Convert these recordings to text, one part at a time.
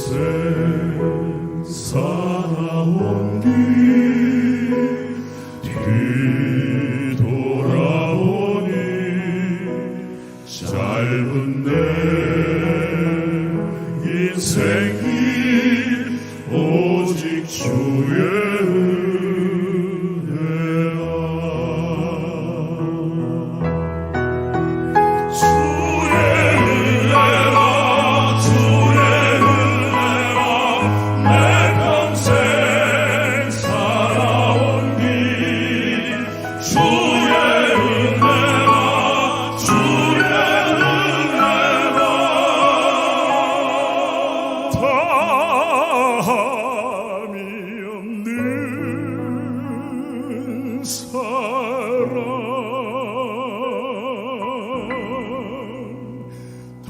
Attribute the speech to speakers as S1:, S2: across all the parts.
S1: 평생 살아온 길 뒤돌아오니 짧은 내 인생길 오직 주의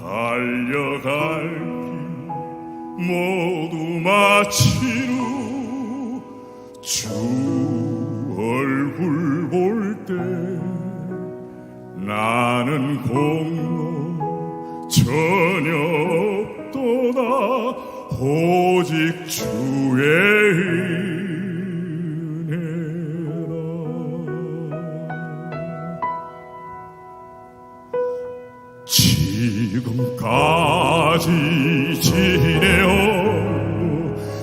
S1: 달려갈 길 모두 마친 후 주 얼굴 볼 때 나는 공로 전혀 없도다. 오직 주의 지금까지 지내온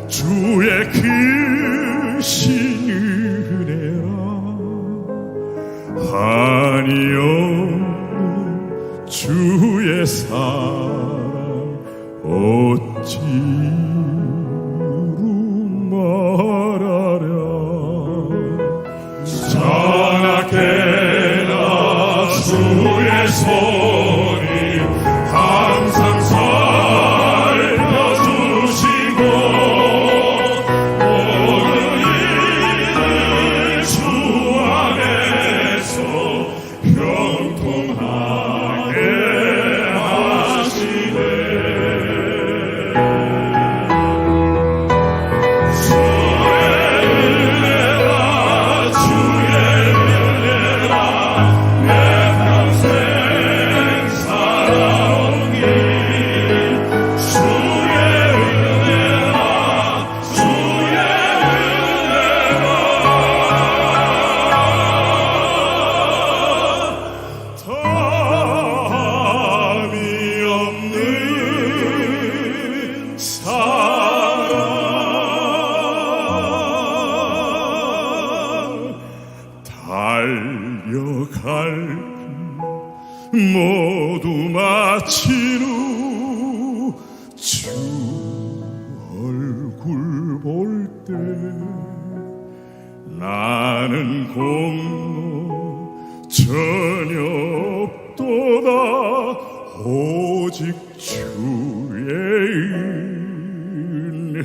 S1: 주의 크신 은혜라. 없는 주의 사랑 어찌 말하랴. 전하게나 주의 손 갈길 모두 마친 후 주 얼굴 볼 때 나는 공로 전혀 없도다. 오직 주의 은혜